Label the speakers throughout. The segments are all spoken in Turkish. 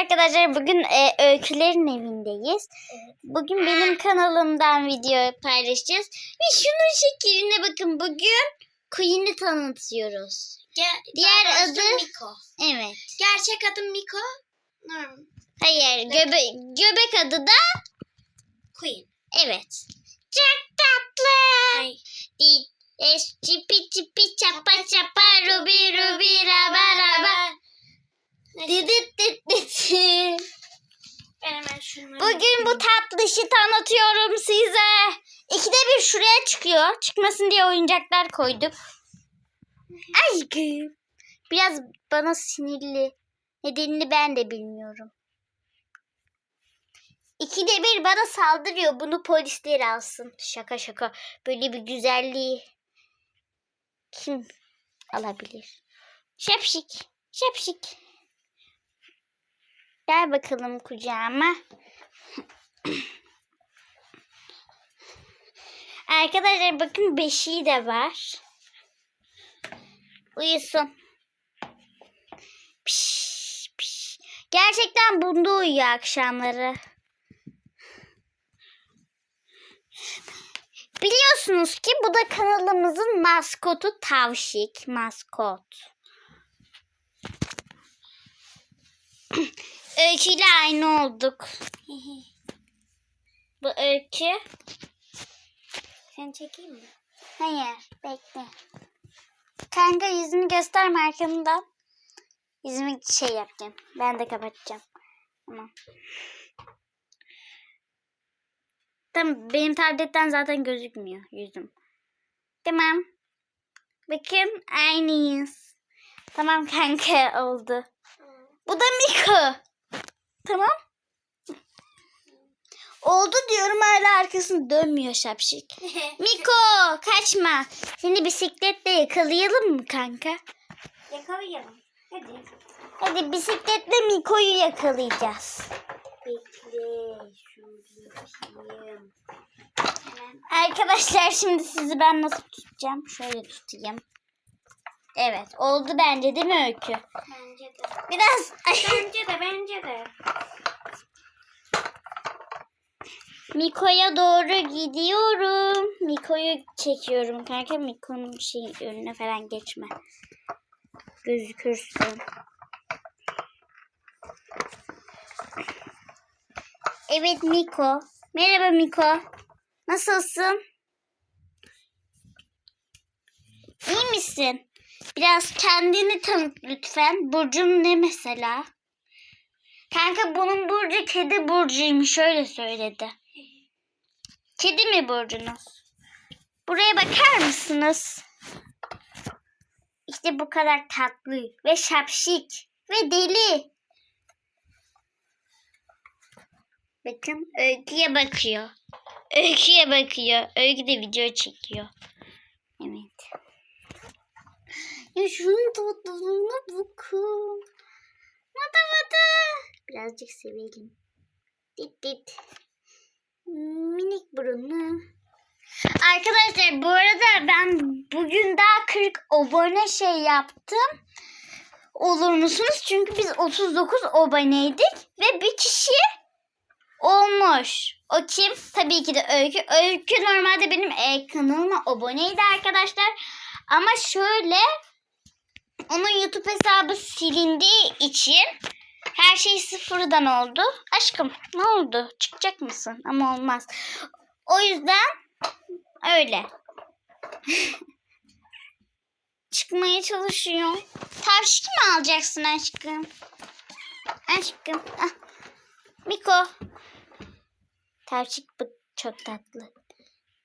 Speaker 1: arkadaşlar bugün e, Öykülerin evindeyiz. Bugün benim kanalımdan video paylaşacağız. Ve şunun şekline bakın bugün Queen'i tanıtıyoruz.
Speaker 2: Ge-
Speaker 1: Diğer adı-
Speaker 2: Miko.
Speaker 1: Evet.
Speaker 2: Gerçek adım Miko. Norm.
Speaker 1: Hayır göbe göbek adı da
Speaker 2: Queen.
Speaker 1: evet. Çok tatlı.
Speaker 2: Ay.
Speaker 1: Di- es- Çipi çipi çapa çapa rubi rubi raba raba.
Speaker 2: Ben hemen şunları...
Speaker 1: Bugün bu tatlışı tanıtıyorum size. İkide bir şuraya çıkıyor. Çıkmasın diye oyuncaklar koydum. Aşkım. Biraz bana sinirli. Nedenini ben de bilmiyorum. İkide bir bana saldırıyor. Bunu polisler alsın. Şaka şaka. Böyle bir güzelliği kim alabilir? Şapşik. Şapşik. Gel bakalım kucağıma. Arkadaşlar bakın beşiği de var. Uyusun. Piş, piş. Gerçekten bunda uyuyor akşamları. Biliyorsunuz ki bu da kanalımızın maskotu Tavşik. Maskot. Öyküyle aynı olduk. Bu öykü.
Speaker 2: Sen çekeyim mi?
Speaker 1: Hayır, bekle. Kanka yüzünü gösterme arkamdan. Yüzümü şey yapacağım. Ben de kapatacağım. Tamam. Tamam, benim tabletten zaten gözükmüyor yüzüm. Tamam. Bakın aynıyız. Tamam kanka oldu. Bu da Miko. Tamam. Oldu diyorum hala arkasını dönmüyor şapşik. Miko kaçma. Seni bisikletle yakalayalım mı kanka?
Speaker 2: Yakalayalım. Hadi.
Speaker 1: Hadi bisikletle Miko'yu yakalayacağız.
Speaker 2: Bekle.
Speaker 1: Arkadaşlar şimdi sizi ben nasıl tutacağım? Şöyle tutayım. Evet oldu bence değil mi Öykü?
Speaker 2: Bence de.
Speaker 1: Biraz
Speaker 2: Bence de bence de.
Speaker 1: Miko'ya doğru gidiyorum. Miko'yu çekiyorum kanka. Miko'nun şey önüne falan geçme. Gözükürsün. Evet Miko. Merhaba Miko. Nasılsın? İyi misin? Biraz kendini tanıt lütfen. Burcun ne mesela? Kanka bunun burcu kedi burcuymuş öyle söyledi. Kedi mi burcunuz? Buraya bakar mısınız? İşte bu kadar tatlı ve şapşik ve deli. Bakın öyküye bakıyor. Öyküye bakıyor. Öykü de video çekiyor. Evet. Ya şunun tatlılığına bakın. Mata mata. Birazcık sevelim. Dit dit. Minik burunlu. Arkadaşlar bu arada ben bugün daha 40 abone şey yaptım. Olur musunuz? Çünkü biz 39 aboneydik ve bir kişi olmuş. O kim? Tabii ki de Öykü. Öykü normalde benim e, kanalıma aboneydi arkadaşlar. Ama şöyle onun YouTube hesabı silindiği için her şey sıfırdan oldu. Aşkım ne oldu? Çıkacak mısın? Ama olmaz. O yüzden öyle. Çıkmaya çalışıyor. Tavşik mi alacaksın aşkım? Aşkım. Ah. Miko. Tavşik bu çok tatlı.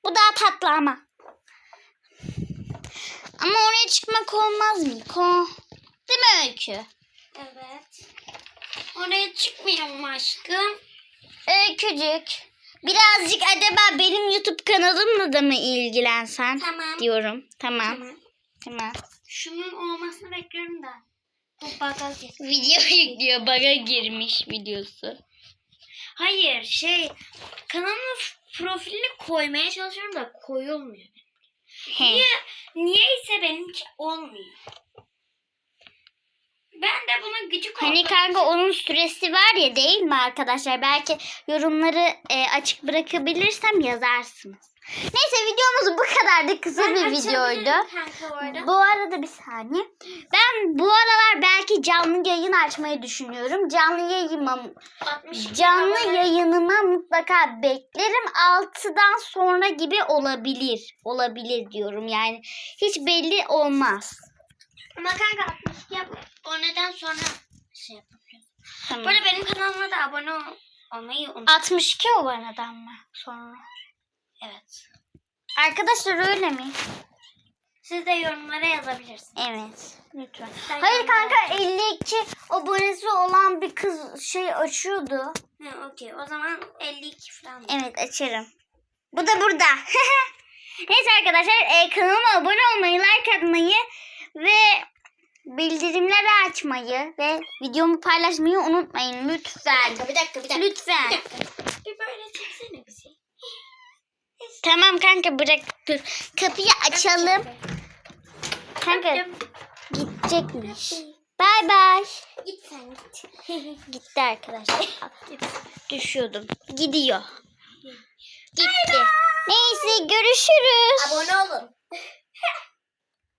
Speaker 1: Bu daha tatlı ama. Oraya çıkmak olmaz Miko. Değil mi Öykü?
Speaker 2: Evet. Oraya çıkmayalım aşkım.
Speaker 1: Öykücük. Birazcık acaba benim YouTube kanalımla da mı ilgilensen
Speaker 2: Tamam.
Speaker 1: diyorum. Tamam.
Speaker 2: Tamam.
Speaker 1: Tamam.
Speaker 2: Şunun olmasını bekliyorum da. Bu bagaj.
Speaker 1: Video yüklüyor. Baga girmiş videosu.
Speaker 2: Hayır şey kanalın profilini koymaya çalışıyorum da koyulmuyor.
Speaker 1: He.
Speaker 2: Niye, niyeyse benimki olmuyor. Ben de buna gıcık
Speaker 1: Hani
Speaker 2: oldum.
Speaker 1: kanka onun süresi var ya değil mi arkadaşlar? Belki yorumları e, açık bırakabilirsem yazarsınız. Neyse videomuz bu kadardı. Kısa
Speaker 2: Ben
Speaker 1: bir videoydu.
Speaker 2: Kanka.
Speaker 1: Bu arada bir saniye. Ben bu aralar belki canlı yayın açmayı düşünüyorum. Canlı yayınıma,
Speaker 2: 62
Speaker 1: canlı
Speaker 2: abone.
Speaker 1: yayınıma mutlaka beklerim. 6'dan sonra gibi olabilir. Olabilir diyorum yani. Hiç belli olmaz.
Speaker 2: Ama kanka 62 aboneden sonra şey yapabiliriz.
Speaker 1: Tamam.
Speaker 2: Arada benim kanalıma da abone ol- olmayı unutmayın.
Speaker 1: 62 abonadan mı sonra?
Speaker 2: Evet.
Speaker 1: Arkadaşlar öyle mi?
Speaker 2: Siz de yorumlara yazabilirsiniz.
Speaker 1: Evet. Lütfen.
Speaker 2: Sen
Speaker 1: Hayır kanka 52 abonesi olan bir kız şey açıyordu.
Speaker 2: Ha, okey. O zaman 52 falan.
Speaker 1: Evet açarım. Bu da burada. Neyse arkadaşlar e, kanalıma abone olmayı, like atmayı ve bildirimleri açmayı ve videomu paylaşmayı unutmayın lütfen.
Speaker 2: Bir dakika bir dakika.
Speaker 1: Lütfen.
Speaker 2: Bir dakika. Bir böyle çeksene.
Speaker 1: Tamam kanka bırak dur. Kapıyı açalım. Kanka gidecekmiş. Bay bay.
Speaker 2: Git sen git.
Speaker 1: Gitti arkadaşlar. Düşüyordum. Gidiyor. Gitti. Neyse görüşürüz.
Speaker 2: Abone olun.